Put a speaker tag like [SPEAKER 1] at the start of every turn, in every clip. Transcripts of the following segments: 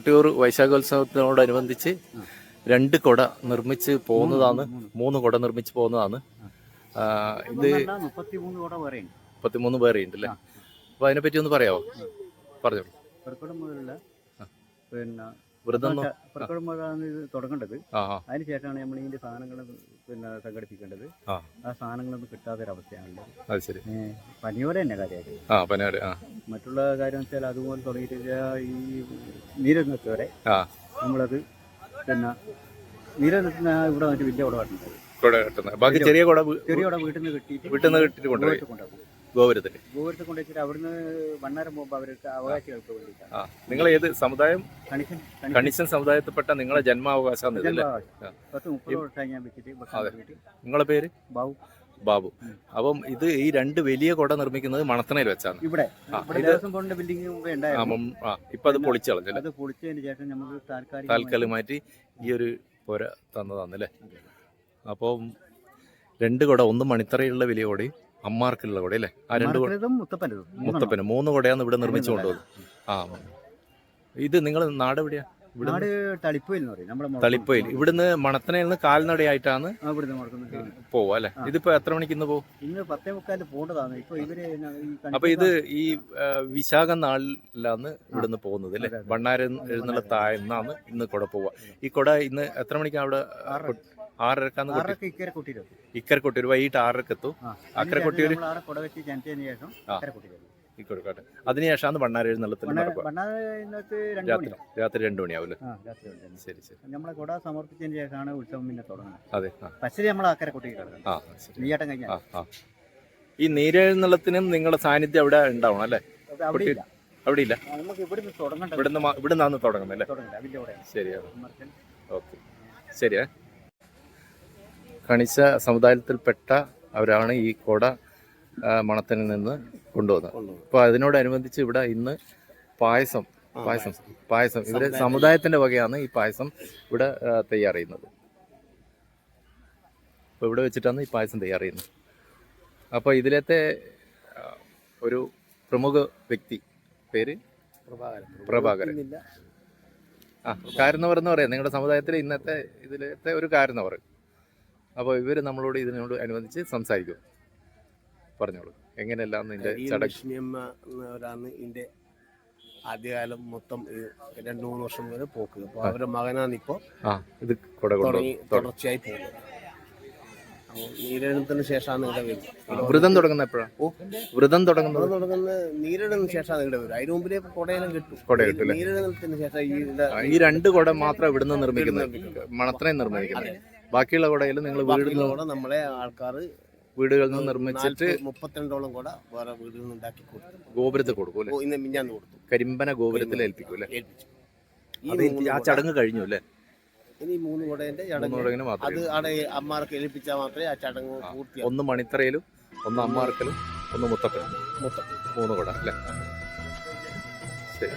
[SPEAKER 1] കൊട്ടിയൂർ വൈശാഖോത്സവത്തിനോടനുബന്ധിച്ച് രണ്ട് കൊട നിർമ്മിച്ച് പോകുന്നതാണ്. മൂന്ന് കൊട നിർമ്മിച്ച് പോകുന്നതാണ്. ഇത്
[SPEAKER 2] മുപ്പത്തിമൂന്ന്
[SPEAKER 1] പേരെ ഉണ്ടല്ലേ അപ്പൊ അതിനെപ്പറ്റി ഒന്ന് പറയാമോ പറഞ്ഞോളൂ.
[SPEAKER 2] പിന്നെ
[SPEAKER 1] വ്രതം
[SPEAKER 2] ഇത് തുടങ്ങേണ്ടത്. അതിന് ശേഷമാണ് നമ്മൾ ഇതിന്റെ സാധനങ്ങൾ പിന്നെ സംഘടിപ്പിക്കേണ്ടത്.
[SPEAKER 1] ആ.
[SPEAKER 2] സാധനങ്ങളൊന്നും കിട്ടാത്തൊരവസ്ഥയാണുള്ളത്
[SPEAKER 1] അത് ശരി.
[SPEAKER 2] ഏഹ് പനിയോടെ തന്നെ കാര്യമായിട്ട്. മറ്റുള്ള കാര്യം വെച്ചാൽ അതുപോലെ തുടങ്ങിയിട്ട് ഈ വരെ
[SPEAKER 1] ആ.
[SPEAKER 2] നമ്മളത് പിന്നെ നീരൊന്നെത്തുന്ന ഇവിടെ വന്നിട്ട് വലിയ
[SPEAKER 1] കൊട ബാക്കി ചെറിയ കുട
[SPEAKER 2] ചെറിയ കുട വീട്ടിൽ നിന്ന് കിട്ടിയിട്ട്
[SPEAKER 1] വീട്ടിൽ നിന്ന് കിട്ടിയിട്ട് കൊണ്ടുപോയി
[SPEAKER 2] കൊണ്ടുപോകും.
[SPEAKER 1] ഗോപുരത്തിൽ.
[SPEAKER 2] ഗോപുരത്തിൽ കൊണ്ടുവച്ചിട്ട് അവിടുന്ന് വണ്ണേരം പോകുമ്പോൾ അവർക്ക് അവകാശികൾക്ക് വേണ്ടിയിട്ടാണ്
[SPEAKER 1] ആ നിങ്ങൾ ഏത് സമുദായം?
[SPEAKER 2] കണിശൻ
[SPEAKER 1] കണിശൻ. സമുദായത്തിൽപ്പെട്ട നിങ്ങളെ ജന്മാവകാശം ഇതല്ലേ? ആ.
[SPEAKER 2] പത്ത് മുപ്പത് വർഷമായി ഞാൻ വെച്ചിട്ട് ഭക്ഷണം
[SPEAKER 1] അതെ.
[SPEAKER 2] കഴിച്ചിട്ട്.
[SPEAKER 1] നിങ്ങളെ പേര്?
[SPEAKER 2] ബാബു.
[SPEAKER 1] ബാബു. അപ്പം ഇത് ഈ രണ്ട് വലിയ കുട നിർമ്മിക്കുന്നത് മണത്തണയിൽ വെച്ചാണ്.
[SPEAKER 2] ഇവിടെ.
[SPEAKER 1] ആ,
[SPEAKER 2] ഇവിടെ
[SPEAKER 1] ഇത്
[SPEAKER 2] ദേവസ്വം ബോർഡിന്റെ ബിൽഡിംഗ് മുമ്പേ
[SPEAKER 1] ആ,
[SPEAKER 2] ഉണ്ടായിരുന്നു.
[SPEAKER 1] മം- ആ ഇപ്പൊ അത് പൊളിച്ചു കളഞ്ഞല്ലേ
[SPEAKER 2] അത് പൊളിച്ചതിന് ശേഷം നമുക്ക് താൽക്കാലിക
[SPEAKER 1] മാറ്റി ഈ ഒരു പുര തന്നതാന്നല്ലേ? അപ്പം രണ്ട് കുട ഒന്ന് മണിത്തറയുള്ള വലിയ കൊടയും അമ്മാർക്കുള്ള കുട അല്ലേ? ആ രണ്ട് മുത്തപ്പന മൂന്ന് കൊടയാണ് ഇവിടെ നിർമ്മിച്ചു കൊണ്ടുപോകുന്നത്. ആ ഇത് നിങ്ങൾ നാട് എവിടെയാ?
[SPEAKER 2] തളിപ്പയിൽ
[SPEAKER 1] ഇവിടുന്ന് മണത്തനയിൽ നിന്ന് കാൽനടയായിട്ടാണ് പോവാ അല്ലെ. ഇതിപ്പോ എത്ര മണിക്ക് ഇന്ന് പോകും? അപ്പൊ ഇത് ഈ വിശാഖ നാളിലാണ് ഇവിടുന്ന് പോകുന്നത് അല്ലേ?
[SPEAKER 2] അതെ, അതെ.
[SPEAKER 1] ഭണ്ണാര ഇന്ന് കൊട പോവുക. ഈ കൊട ഇന്ന് എത്ര മണിക്കാണ് അവിടെ. ആറരക്കാന്ന് കൊട്ടി.
[SPEAKER 2] ആറൊക്കെ ഇക്കരെ
[SPEAKER 1] വൈകിട്ട് ആറരക്ക് എത്തും അക്കരെ കൊട്ടിയൂര്?
[SPEAKER 2] ആടെ കുട വെച്ച് ജനിച്ചതിന് ശേഷം
[SPEAKER 1] ആ.
[SPEAKER 2] അക്കരെ കൊട്ടിയിരും
[SPEAKER 1] ഈ കൊടുക്കട്ടെ. അതിനുശേഷമാണ് നടക്കുക.
[SPEAKER 2] രണ്ട്
[SPEAKER 1] രാത്രി
[SPEAKER 2] മണി.
[SPEAKER 1] രാത്രി. രണ്ടു മണിയാവും
[SPEAKER 2] ആ രാത്രി.
[SPEAKER 1] ശരി ശരി.
[SPEAKER 2] നമ്മളെ കുട സമർപ്പിച്ചതിന് ശേഷമാണ് ഉത്സവം പിന്നെ തുടങ്ങുന്നത്.
[SPEAKER 1] അതെ ആ.
[SPEAKER 2] പശ്ചിരി നമ്മൾ അക്കരെ കൊട്ടി കിടക്കുന്നത്.
[SPEAKER 1] ആ ശരി.
[SPEAKER 2] കഴിഞ്ഞാൽ
[SPEAKER 1] ആ ഈ നീരെഴുന്നള്ളത്തിനും നിങ്ങളുടെ സാന്നിധ്യം അവിടെ ഉണ്ടാവണം അല്ലേ?
[SPEAKER 2] അത് അവിടെ ഇല്ല.
[SPEAKER 1] അവിടെ ഇല്ല?
[SPEAKER 2] നമുക്ക് ഇവിടുന്ന് തുടങ്ങണ്ട?
[SPEAKER 1] ഇവിടുന്ന് മാ- ഇവിടുന്നാണ് തുടങ്ങുന്നത് അല്ലേ? ശരിയാണ്. ഓക്കെ. ശരിയാ. കണിശ സമുദായത്തിൽപ്പെട്ട അവരാണ് ഈ കോട മണത്തിൽ മണത്തനിൽ നിന്ന് കൊണ്ടുവന്നത്. അപ്പോൾ അതിനോടനുബന്ധിച്ച് ഇവിടെ ഇന്ന് പായസം പായസം പായസം. ഇവർ സമുദായത്തിന്റെ വകയാണ് ഈ പായസം ഇവിടെ തയ്യാർ ചെയ്യുന്നത് അപ്പോൾ ഇവിടെ വെച്ചിട്ടാണ് ഈ പായസം തയ്യാർ ചെയ്യുന്നത് അപ്പോൾ ഇതിലത്തെ ഒരു പ്രമുഖ വ്യക്തി പേര് പ്രഭാകരൻ. ആ കാരണവർ എന്ന് പറയാം. നിങ്ങളുടെ സമുദായത്തിൽ ഇന്നത്തെ ഇതിലത്തെ ഒരു കാരണവർ അപ്പോൾ ഇവർ നമ്മളോട് ഇതിനോട് അനുബന്ധിച്ച് സംസാരിക്കും. പറഞ്ഞോളൂ. എങ്ങനെയല്ലാന്ന് നിന്റെ ചടങ്ങ്?
[SPEAKER 3] ഇതിന്റെ ആദ്യകാലം മൊത്തം രണ്ടു മൂന്ന് വർഷം വരെ പോക്ക്. അപ്പോൾ അവരുടെ മകനാണ്
[SPEAKER 1] ഇപ്പോൾ ഇത്
[SPEAKER 3] തുടങ്ങി തുടർച്ചയായി പോകുന്നത്. നീരെഴുന്നതിന് ശേഷമാണ് ഇവിടെ വരുന്നത്
[SPEAKER 1] വ്രതം തുടങ്ങുന്ന എപ്പോഴാണ്
[SPEAKER 3] ഓ.
[SPEAKER 1] വ്രതം തുടങ്ങുന്നത്?
[SPEAKER 3] തുടങ്ങുന്ന നീരെഴുന്നതിന് ശേഷമാണ് ഇവിടെ വരും അതിന് മുമ്പിലേ കൊടയെല്ലാം കിട്ടും.
[SPEAKER 1] കൊട കിട്ടും?
[SPEAKER 3] ശേഷം ഈ
[SPEAKER 1] രണ്ട് കൊട മാത്രം ഇവിടുന്ന് നിർമ്മിക്കുന്നത്. മണത്തിനെ നിർമ്മിക്കുന്നത്. ബാക്കിയുള്ള കുടയിൽ നിങ്ങൾ വീടുകൾ
[SPEAKER 3] കൂടെ നമ്മളെ ആൾക്കാർ
[SPEAKER 1] വീടുകളിൽ നിന്ന് നിർമ്മിച്ചിട്ട്
[SPEAKER 3] മുപ്പത്തിരണ്ടോളം കൂടെ വേറെ വീടുകളിൽ നിന്ന് ഉണ്ടാക്കി കൊടുത്തു
[SPEAKER 1] ഗോപുരത്തിൽ കൊടുക്കും അല്ലേ?
[SPEAKER 3] ഇന്ന് മിഞ്ഞാന്ന് കൊടുത്തു.
[SPEAKER 1] കരിമ്പന ഗോപുരത്തിൽ ഏൽപ്പിക്കും അല്ലേ?
[SPEAKER 3] ഏൽപ്പിച്ചു. ഈ മൂന്ന്
[SPEAKER 1] ആ ചടങ്ങ് കഴിഞ്ഞു അല്ലേ?
[SPEAKER 3] ഇനി മൂന്ന് കുടേന്റെ
[SPEAKER 1] മൂന്ന്
[SPEAKER 3] ചടങ്ങ് അത് അവിടെ അമ്മാർക്ക് ഏൽപ്പിച്ചാൽ മാത്രമേ ആ ചടങ്ങ് പൂർത്തി
[SPEAKER 1] ഒന്ന് മണിത്തറയിലും ഒന്ന് അമ്മാർക്കലും ഒന്ന് മുത്തപ്പനും.
[SPEAKER 3] മൊത്തം
[SPEAKER 1] മൂന്ന് കുട അല്ലേ? ശരി.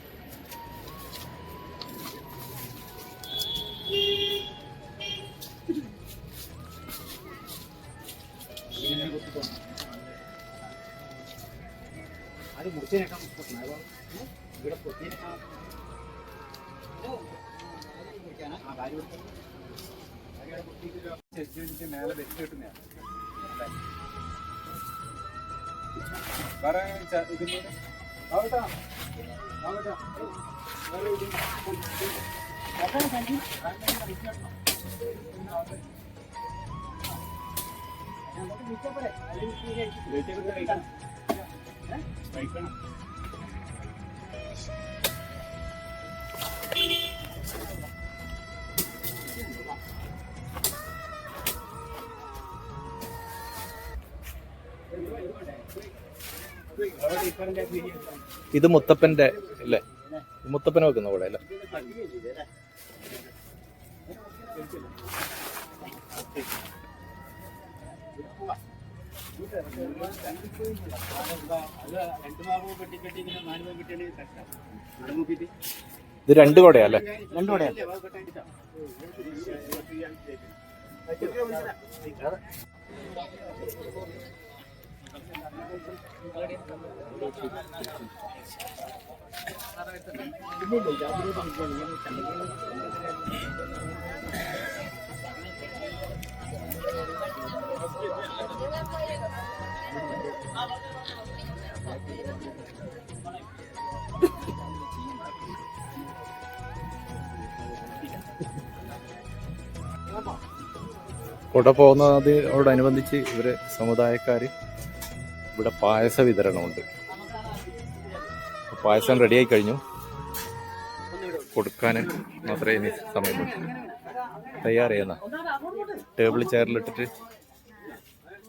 [SPEAKER 2] അത് മുറിച്ചതിനേക്കാൾ മുപ്പത്തിനാല്. ഇവിടെ പൊട്ടിയതിനേക്കാൾ ആ, കാര്യം വെച്ചിട്ട് മേലെ വെച്ച് കെട്ടുന്നതാണ്. വേറെ ഇതിന്റെ ആവട്ടെ. ആവട്ടെ. വേറെ ഇതിന്റെ- അതാണ് സഞ്ചി. അതാണ് വെച്ച് ഞാൻ പോരെ? അല്ലെങ്കിൽ വിളിച്ചാൽ കഴിക്കണം.
[SPEAKER 1] ഇത് മുത്തപ്പന്റെ അല്ലേ? മുത്തപ്പനെ വെക്കുന്ന കൂടെ അല്ലേ?
[SPEAKER 2] Thank മാവ്
[SPEAKER 1] ഇത് രണ്ട് കൂടെയാ അല്ലേ?
[SPEAKER 2] രണ്ടു കൂടെ
[SPEAKER 1] കൊട പോകുന്നതിനോടനുബന്ധിച്ച് ഇവർ സമുദായക്കാർ ഇവിടെ പായസ വിതരണമുണ്ട്. പായസം റെഡിയായി കഴിഞ്ഞു. കൊടുക്കാൻ മാത്രമേ ഇനി സമയമുള്ളൂ. തയ്യാറെയ്യുന്ന ടേബിൾ ചെയറിലിട്ടിട്ട്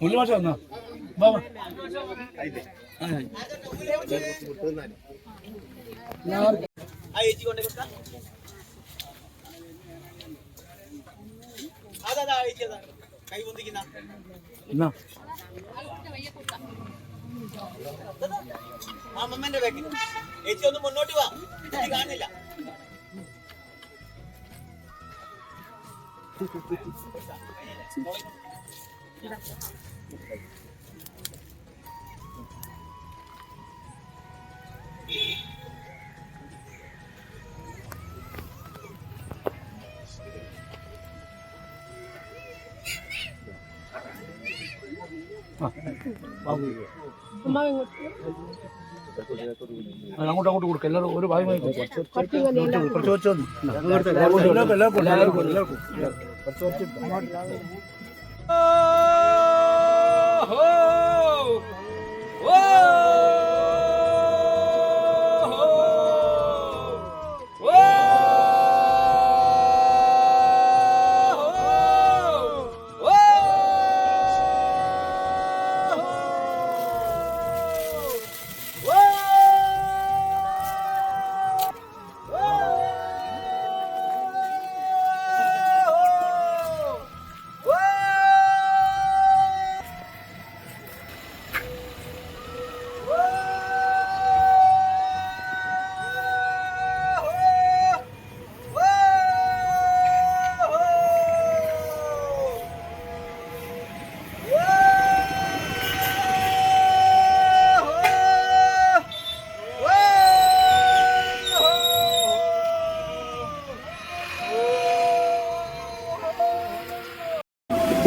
[SPEAKER 2] മുല്ലമാഷ വന്നോ? എന്നാ
[SPEAKER 3] ചേച്ചി ഒന്ന് മുന്നോട്ട് വാ. കാണില്ല
[SPEAKER 2] അങ്ങോട്ട് അങ്ങോട്ട് കൊടുക്കുക എല്ലാവരും ഒരു Oh.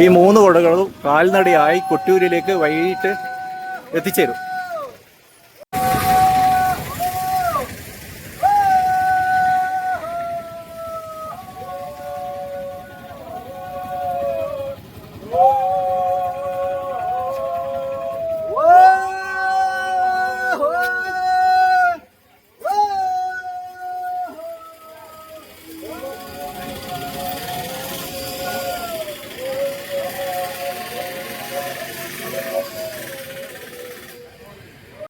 [SPEAKER 1] ഈ മൂന്ന് കുടകളും കാൽനടയായി കൊട്ടിയൂരിലേക്ക് വൈകിട്ട് എത്തിച്ചേരും.